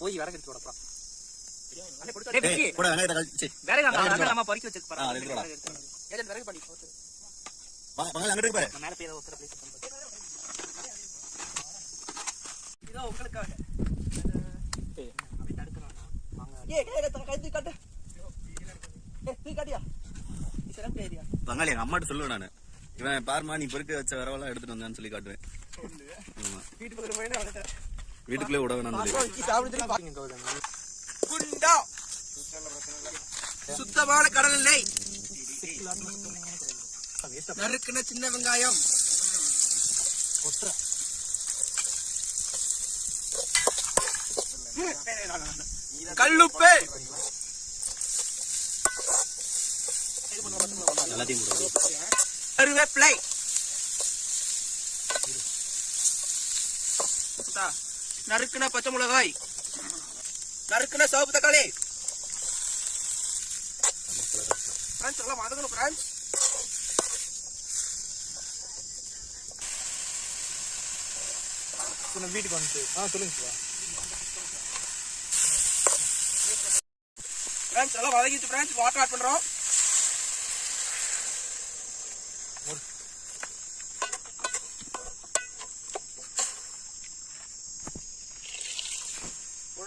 போய் விறகு எடுத்து விடப்பா பறிக்க வச்சு விறகு பண்ணி போட்டு மேல பேர் ஒருத்தர பிளேஸ் பண்ணுறேன் இதோ உங்களுக்காக அப்படியே தடுக்கிறான் வாங்க ஏ கட்டு. பங்காளி எங்க அம்மாட்ட சொல்லுவேன் நானு. இவன் பாருமா நீ பெருக்க வச்ச வரவெல்லாம் எடுத்துட்டு வந்தான்னு சொல்லி காட்டுவேன். வீட்டுக்குள்ளே விட சொல்லி. குண்டா. சுத்தமான கடல் எண்ணெய் நறுக்குன சின்ன வெங்காயம். கல்லுப்பு. எல்லாத்தையும் கருவேப்பிலை நறுக்குன பச்சை மிளகாய். நறுக்குன சிவப்பு தக்காளி. பிரான்ஸ் எல்லாம் வதங்கணும் பிரான்ஸ் வீட்டுக்கு வந்துட்டு ஆ சொல்லுங்க சிவா. பிரான்ஸ் எல்லாம் வதங்கிட்டு பிரான்ஸ் வாட்டர் ஆட் பண்றோம்.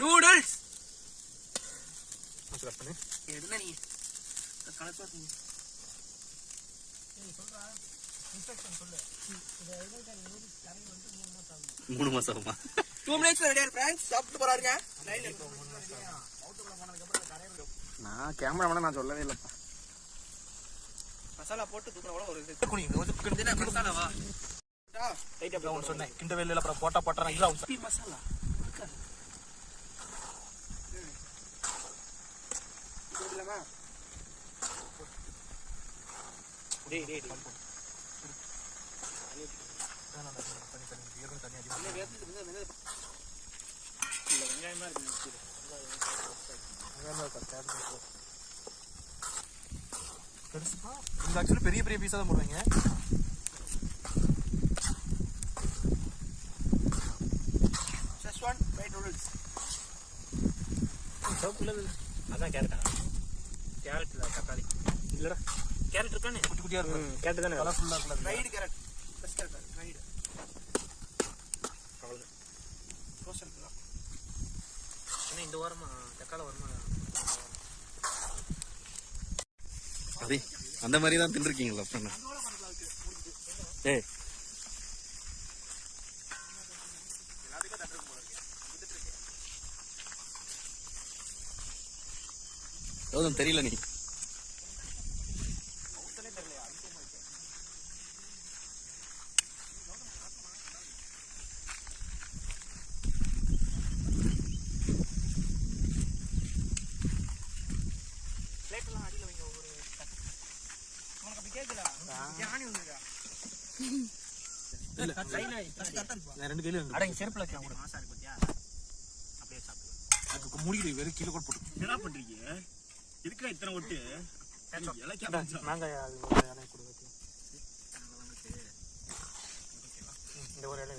நூடுல்ஸ் கட் பண்ணு. என்ன நீ? மூணு மாசம் டூ மினிட்ஸ் ரெடியா சாப்பிட்டு போறாருங்க. நான் கேமரா நான் சொல்லவே இல்லப்பா. மசாலா போட்டு தூக்குற கூட ஒரு இது. குனிங்க இது என்ன மசாலாவா? லைட் அப்படியே ஒன்று சொன்னேன். கிண்ட வேலையில் அப்புறம் போட்டா போட்டா இல்லை மசாலா? இல்லாமா டேய் டேய் டேய். வந்து இது பெருசுப்பா? இது ஆக்சுவலி பெரிய பெரிய பீஸாக தான் போடுவீங்க. அதான் கேரட்டா. கேரட் இல்லை தக்காளி இல்லைடா கேரட் இருக்கானே குட்டி குட்டியாக இருக்கும் கேரட் தானே கலர்ஃபுல்லாக இருக்குல்ல Fried carrot. Fresh carrot. Fried. அவ்வளோதான் தான். ஏன்னா இந்த வாரமா தக்காளி வருமா அதே அந்த மாதிரி தான் தின்றுருக்கீங்களா என்ன? ஏய் கௌதம் தெரியல நீ பிளேட்லாம் அடியில் வைங்க ஒரு உனக்கு அப்படி கேட்குதா யானி வந்துருக்கா நான் ரெண்டு கையில அடங்க செருப்புல வைக்கலாம் கூட மாசா இருக்கு பத்தியா அப்படியே சாப்பிடுவேன் அதுக்கு முடிக்கிட்டு வெறும் கீழே கூட போட்டு. என்ன பண்றீங்க? இருக்கா இத்தனை ஒட்டு மாங்காய். இந்த ஒரு இலை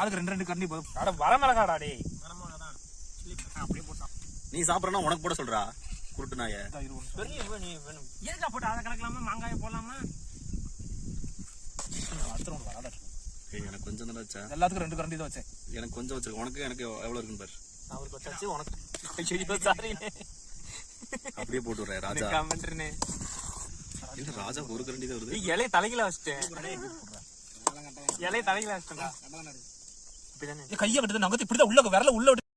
ஆளுக்கு ரெண்டு ரெண்டு கண்ணி போதும் அட வர மிளகாடா தான் அப்படியே போட்டான். நீ சாப்பிட்றனா உனக்கு போட சொல்றா குருட்டு நாய. பெரிய நீ வேணும் ஏன்டா போட்டு? அதை கலக்கலாமா? மாங்காய போடலாமா? அடுத்த வராடா ஏய், எனக்கு கொஞ்சம் தான் வச்சா. எல்லாத்துக்கும் ரெண்டு கரண்டி தான் வச்சேன். எனக்கு கொஞ்சம் வச்சிருக்க உனக்கு எனக்கு எவ்வளவு இருக்குன்னு பாரு. அவருக்கு வச்சாச்சு உனக்கு ஐயோ சாரிண்ணே அப்படியே போட்டு விடுறேன் ராஜா. கமெண்ட்ருண்ணே என்ன ராஜா ஒரு கரண்டி தான் வருது? இலையை தலையில வச்சிட்டேன் இலையை தலையில வச்சிட்டேன் இப்படிதானே கையை விட்டுது நகத்து இப்படிதான் உள்ள விரல உள்ள விட்டு